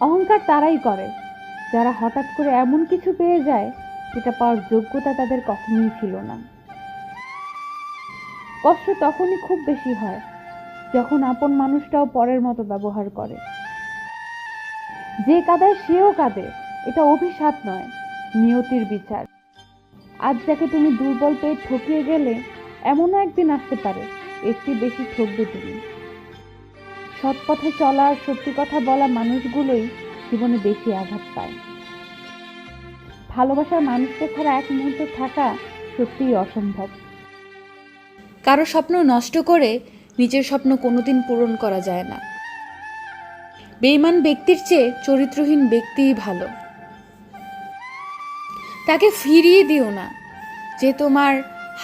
অহংকার তারাই করে। যারা হঠাৎ করে এমন কিছু পেয়ে যায় যেটা পাওয়ার যোগ্যতা তাদের কখনোই ছিল না। কষ্ট তখনই খুব বেশি হয়, যখন আপন মানুষটাও পরের মতো ব্যবহার করে। যে কাদায় সেও কাঁদে, এটা অভিশাপ নয়, নিয়তির বিচার। আজ যাকে তুমি দুর্বল পেয়ে ঠকিয়ে গেলে, এমনও একদিন আসতে পারে। একটি বেশি ঠকবে তুমি। সৎ পথে চলা আর সত্যি কথা বলা মানুষগুলোই জীবনে বেশি আঘাত পায়। ভালোবাসার মানুষকে ছাড়া এক মুহূর্ত থাকা সত্যিই অসম্ভব। কারও স্বপ্ন নষ্ট করে নিজের স্বপ্ন কোনোদিন পূরণ করা যায় না। বেইমান ব্যক্তির চেয়ে চরিত্রহীন ব্যক্তিই ভালো। তাকে ফিরিয়ে দিও না, যে তোমার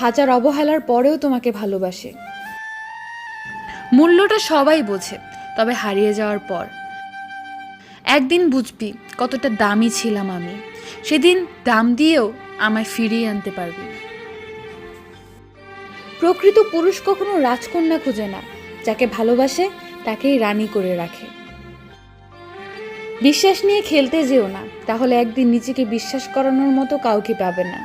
হাজার অবহেলার পরেও তোমাকে ভালোবাসে। মূল্যটা সবাই বোঝে, তবে হারিয়ে যাওয়ার পর। একদিন বুঝবি কতটা দামি ছিলাম আমি, সেদিন দাম দিয়েও আমায় ফিরিয়ে আনতে পারবি প্রকৃত পুরুষ কখনো রাজকন্যা খুঁজে না, যাকে ভালোবাসে তাকেই রানী করে রাখে। বিশ্বাস নিয়ে খেলতে যেও না তাহলে একদিন নিজেকে বিশ্বাস করানোর মতো কাউকে পাবে না।